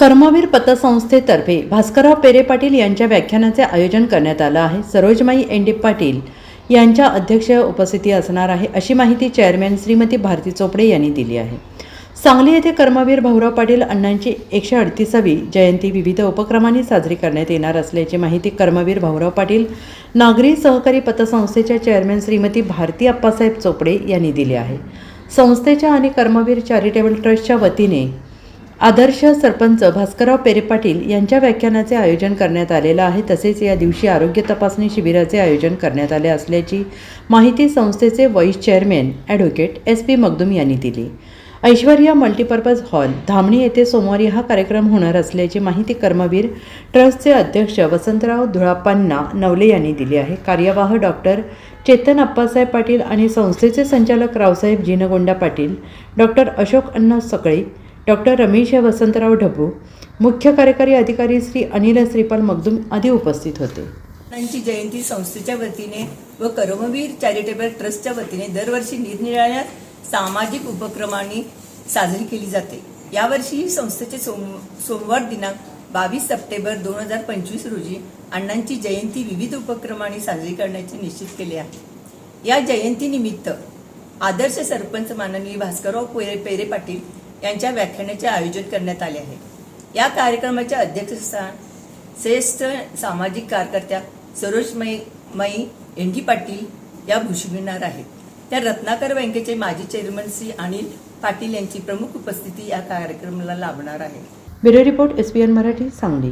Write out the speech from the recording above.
कर्मवीर पतसंस्थेतर्फे भास्करराव पेरे पाटील यांच्या व्याख्यानाचे आयोजन करण्यात आलं आहे. सरोजमाई एन डी पाटील यांच्या अध्यक्ष उपस्थिती असणार आहे अशी माहिती चेअरमॅन श्रीमती भारती चोपडे यांनी दिली आहे. सांगली येथे कर्मवीर भाऊराव पाटील अण्णांची एकशे अडतीसावी जयंती विविध उपक्रमांनी साजरी करण्यात येणार असल्याची माहिती कर्मवीर भाऊराव पाटील नागरी सहकारी पतसंस्थेच्या चेअरमॅन श्रीमती भारती अप्पासाहेब चोपडे यांनी दिली आहे. संस्थेच्या आणि कर्मवीर चॅरिटेबल ट्रस्टच्या वतीने आदर्श सरपंच भास्करराव पेरे पाटील यांच्या व्याख्यानाचे आयोजन करण्यात आलेलं आहे. तसेच या दिवशी आरोग्य तपासणी शिबिराचे आयोजन करण्यात आले असल्याची माहिती संस्थेचे vice chairman advocate S P Magdum यांनी दिली. ऐश्वर्या मल्टीपर्पज हॉल धामणी येथे सोमवारी हा कार्यक्रम होणार असल्याची माहिती कर्मवीर ट्रस्टचे अध्यक्ष वसंतराव धुळाप्पांना नवले यांनी दिली आहे. कार्यवाह डॉक्टर चेतन अप्पासाहेब पाटील आणि संस्थेचे संचालक रावसाहेब जिनगोंडा पाटील डॉक्टर अशोक अण्णा सकळे डॉक्टर रमेश वसंतराव ढबू मुख्य कार्यकारी अधिकारी श्री अनिल श्रीपाल मगदूम आदी उपस्थित होते. त्यांची जयंती संस्थेच्या वतीने व कर्मवीर चॅरिटेबल ट्रस्टच्या वतीने दरवर्षी निरनिराळ्या सामाजिक उपक्रमांनी साजरी केली जाते. यावर्षीही संस्थेचे सोम सोमवार दिनांक बावीस सप्टेंबर दोन हजार पंचवीस रोजी अण्णांची जयंती विविध उपक्रमांनी साजरी करण्याचे निश्चित केले आहे. या जयंतीनिमित्त आदर्श सरपंच माननीय भास्करराव पेरे पेरे पाटील यांच्या व्याख्यानाचे आयोजन करण्यात आले आहे. या कार्यक्रमाच्या अध्यक्षस्थान श्रेष्ठ सामाजिक कार्यकर्त्या सरोजमयी मयी एंडी पाटील या भूषविणार आहेत त्या रत्नाकर बँकेचे माजी चेअरमन श्री अनिल पाटील यांची प्रमुख उपस्थिती या कार्यक्रमाला लाभणार आहे. Bureau report S P N Marathi Sangli.